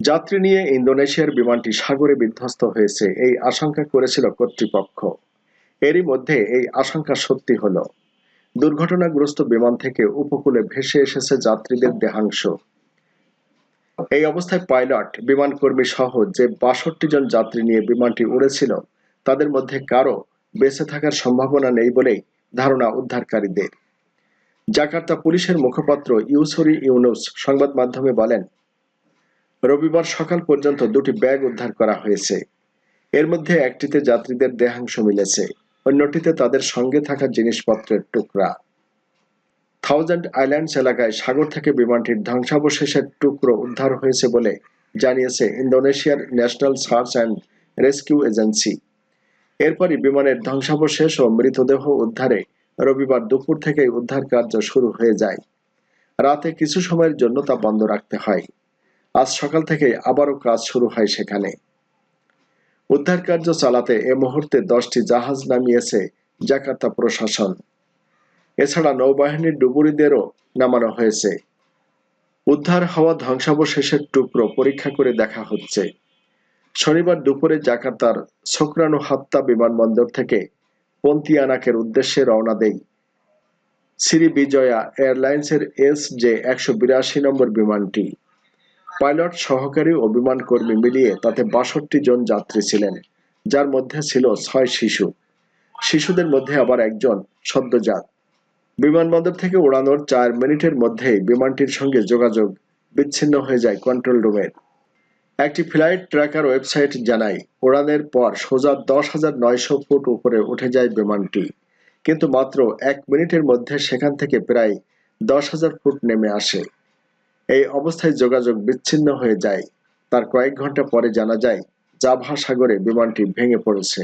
যাত্রী নিয়ে ইন্দোনেশিয়ার বিমানটি সাগরে বিধ্বস্ত হয়েছে। এই আশঙ্কা করেছিল কর্তৃপক্ষ। এরই মধ্যে এই আশঙ্কা সত্যি হল। দুর্ঘটনাগ্রস্ত বিমান থেকে উপকূলে ভেসে এসেছে যাত্রীদের দেহাংশ। এই অবস্থায় পাইলট বিমান কর্মী সহ যে বাষট্টি জন যাত্রী নিয়ে বিমানটি উড়েছিল, তাদের মধ্যে কারও বেঁচে থাকার সম্ভাবনা নেই বলেই ধারণা উদ্ধারকারীদের। জাকার্তা পুলিশের মুখপাত্র ইউসরি ইউনুস সংবাদ মাধ্যমে বলেন রবিবার সকাল পর্যন্ত দুটি ব্যাগ উদ্ধার করা হয়েছে। এর মধ্যে একটিতে যাত্রীদের দেহাংশ মিলেছে, অন্যটিতে তাদের সঙ্গে থাকা জিনিসপত্রের টুকরা। থাউজেন্ড আইল্যান্ডস এলাকায় সাগর থেকে বিমানটির ধ্বংসাবশেষের টুকরো উদ্ধার হয়েছে বলে জানিয়েছে ইন্দোনেশিয়ার national search and rescue agency. এরপরই বিমানের ধ্বংসাবশেষ ও মৃতদেহ উদ্ধারে রবিবার দুপুর থেকে উদ্ধার কার্য শুরু হয়ে যায়। রাতে কিছু সময়ের জন্য তা বন্ধ রাখতে হয়। আজ সকাল থেকে আবারও কাজ শুরু হয় সেখানে। উদ্ধার কার্য চালাতে এ মুহূর্তে দশটি জাহাজ নামিয়েছে জাকার্তা প্রশাসন। এছাড়া নৌবাহিনীর ডুবুরিদেরও নামানো হয়েছে। উদ্ধার হওয়া ধ্বংসাবশেষের টুকরো পরীক্ষা করে দেখা হচ্ছে। শনিবার দুপুরে জাকার্তার সোকরানো হাত্তা বিমানবন্দর থেকে পন্তিয়ানাকের উদ্দেশ্যে রওনা দেয় শ্রী বিজয়া এয়ারলাইন্সের এস জে একশো বিরাশি নম্বর বিমানটি। পাইলট সহকারী ও বিমান কর্মী মিলিয়ে তাতে বাষট্টি জন যাত্রী ছিলেন, যার মধ্যে ছিল ছয় শিশু। শিশুদের মধ্যে আবার একজন সদ্যজাত। বিমানবন্দর থেকে উড়ানোর চার মিনিটের মধ্যেই বিমানটির সঙ্গে যোগাযোগ বিচ্ছিন্ন হয়ে যায় কন্ট্রোল রুমের একটি ফ্লাইট ট্র্যাকার ওয়েবসাইট জানায় উড়ানের পর সোজা দশ হাজার নয়শো ফুট উপরে উঠে যায় বিমানটি। কিন্তু মাত্র এক মিনিটের মধ্যে সেখান থেকে প্রায় দশ হাজার ফুট নেমে আসে। এই অবস্থায় যোগাযোগ বিচ্ছিন্ন হয়ে যায়। তার কয়েক ঘণ্টা পরে জানা যায় জাভা সাগরে বিমানটি ভেঙে পড়েছে।